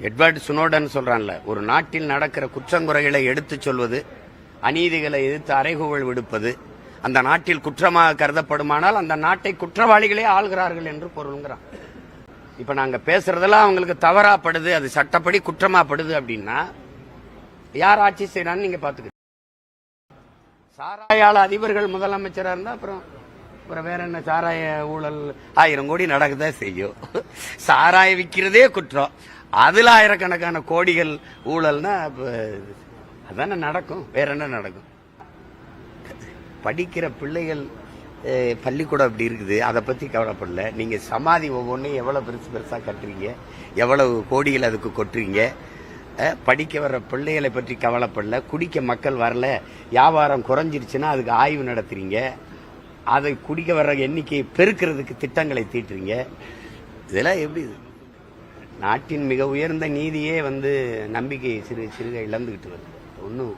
Edward சுனோடன் சொல்றான்ல ஒரு நாட்டில் நடக்கிற குற்றங்குறைகளை எடுத்துச் சொல்வது அநீதிகளை எதிர்த்து அறைகூவல் விடுப்பது அந்த நாட்டில் குற்றமாக கருதப்படுமானால் அந்த நாட்டை குற்றவாளிகளே ஆள்கிறார்கள் என்று பொருளுங்கிறான். இப்ப நாங்க பேசுறதெல்லாம் அவங்களுக்கு தவறாப்படுது அது சட்டப்படி குற்றமாப்படுது அப்படின்னா யார் ஆட்சி செய்யறான்னு நீங்க பாத்துக்க சாராயால அதிபர்கள் முதலமைச்சரா இருந்தா அப்புறம் அப்புறம் வேற என்ன சாராய ஊழல் ஆயிரம் கோடி நடக்கதான் செய்யும். சாராய விற்கிறதே குற்றம். அதில் ஆயிரக்கணக்கான கோடிகள் ஊழல்னா அதானே நடக்கும். வேற என்ன நடக்கும்? படிக்கிற பிள்ளைகள் பள்ளிக்கூடம் அப்படி இருக்குது. அதை பற்றி கவலைப்படல. நீங்கள் சமாதி ஒவ்வொன்றையும் எவ்வளோ பெருசு பெருசாக கட்டுறீங்க? எவ்வளவு கோடிகள் அதுக்கு கொட்டுறீங்க? படிக்க வர்ற பிள்ளைகளை பற்றி கவலைப்படல. குடிக்க மக்கள் வரல. வியாபாரம் குறைஞ்சிருச்சுன்னா அதுக்கு ஆய்வு நடத்துறீங்க. அதை குடிக்க வர்ற எண்ணிக்கையை பெருக்கிறதுக்கு திட்டங்களை தீட்டுறீங்க. இதெல்லாம் எப்படி நாட்டின் மிக உயர்ந்த நீதியே வந்து நம்பிக்கை சிறு சிறுக இழந்துகிட்டு வருது. ஒன்றும்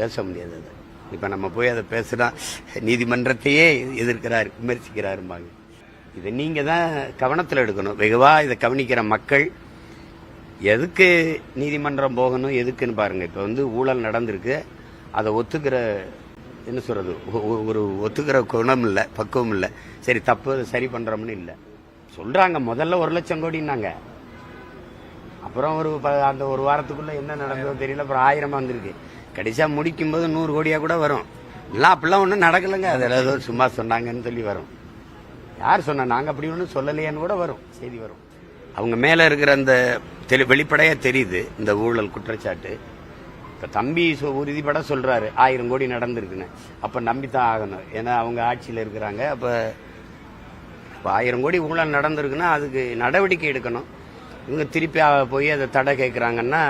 பேச முடியாது அது. இப்போ நம்ம போய் அதை பேசுனா நீதிமன்றத்தையே எதிர்க்கிறார் விமர்சிக்கிறாரும்பாங்க இதை நீங்கள் தான் கவனத்தில் எடுக்கணும். வெகுவாக இதை கவனிக்கிற மக்கள் எதுக்கு நீதிமன்றம் போகணும் எதுக்குன்னு பாருங்கள் இப்போ வந்து ஊழல் நடந்திருக்கு. அதை ஒத்துக்கிற என்ன சொல்கிறது ஒரு ஒத்துக்கிற குணம் இல்லை பக்குவம் இல்லை. சரி தப்பு சரி பண்ணுறோம்னு இல்லை. சொல்கிறாங்க முதல்ல ஒரு லட்சம் கோடின்னாங்க. அப்புறம் ஒரு ப- அந்த ஒரு வாரத்துக்குள்ள என்ன நடந்ததோ தெரியல அப்புறம் ஆயிரமாக வந்திருக்கு. கடைசியா முடிக்கும் போது நூறு கோடியா கூட வரும். எல்லாம் அப்படிலாம் ஒன்றும் நடக்கலைங்க. அதில் ஏதோ சும்மா சொன்னாங்கன்னு சொல்லி வரும். யார் சொன்னா? நாங்க அப்படி ஒன்றும் சொல்லலையான்னு கூட வரும். செய்தி வரும். அவங்க மேல இருக்கிற அந்த தெளி வெளிப்படையா தெரியுது இந்த ஊழல் குற்றச்சாட்டு. இப்ப தம்பி உறுதிப்பட சொல்றாரு ஆயிரம் கோடி நடந்திருக்குன்னு. அப்ப நம்பித்தான் ஆகணும். ஏன்னா அவங்க ஆட்சியில் இருக்கிறாங்க. அப்ப இப்போ ஆயிரம் கோடி ஊழல் நடந்திருக்குன்னா அதுக்கு நடவடிக்கை எடுக்கணும். இவங்க திருப்பி போய் அதை தடை கேட்குறாங்கன்னா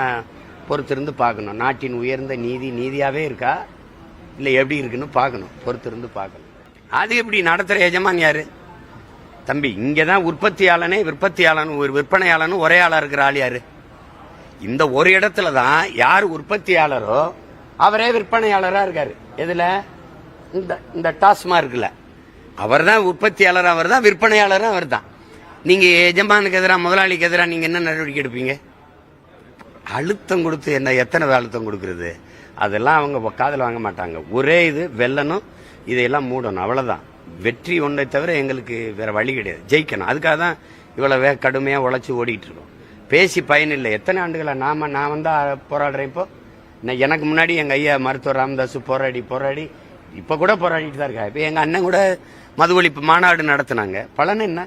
பொறுத்திருந்து பார்க்கணும். நாட்டின் உயர்ந்த நீதி நீதியாகவே இருக்கா? இல்லை எப்படி இருக்குன்னு பார்க்கணும். பொறுத்திருந்து பார்க்கணும். அது எப்படி? நடத்துகிற எஜமான் யார்? தம்பி இங்கே தான் உற்பத்தியாளனே விற்பத்தியாளனும் ஒரு விற்பனையாளனும் ஒரே ஆளாக இருக்கிற ஆள் யார்? இந்த ஒரு இடத்துல தான் யார் உற்பத்தியாளரோ அவரே விற்பனையாளராக இருக்கார். எதில்? இந்த இந்த டாஸ்மார்க்ல. அவர் தான் உற்பத்தியாளர் அவர் தான் விற்பனையாளரும் அவர் தான் நீங்கள் எஜமானுக்கு எதிராக முதலாளிக்கு எதிராக நீங்கள் என்ன நடவடிக்கை எடுப்பீங்க? அழுத்தம் கொடுத்து என்ன எத்தனை அழுத்தம் கொடுக்குறது? அதெல்லாம் அவங்க காதில் வாங்க மாட்டாங்க. ஒரே இது வெல்லணும் இதையெல்லாம் மூடணும். அவ்வளோதான் வெற்றி ஒன்றை தவிர எங்களுக்கு வேற வழி கிடையாது. ஜெயிக்கணும். அதுக்காக தான் இவ்வளோ வே கடுமையாக உழைச்சி ஓடிக்கிட்டு இருக்கோம். பேசி பயன் இல்லை. எத்தனை ஆண்டுகளாக நாம் நான் வந்து போராடுறேன் இப்போ? நான் எனக்கு முன்னாடி எங்கள் ஐயா மருத்துவர் ராமதாஸ் போராடி போராடி இப்போ கூட போராடிட்டு தான் இருக்கா இப்போ எங்கள் அண்ணன் கூட மது ஒழிப்பு மாநாடு நடத்துனாங்க. பலன் என்ன?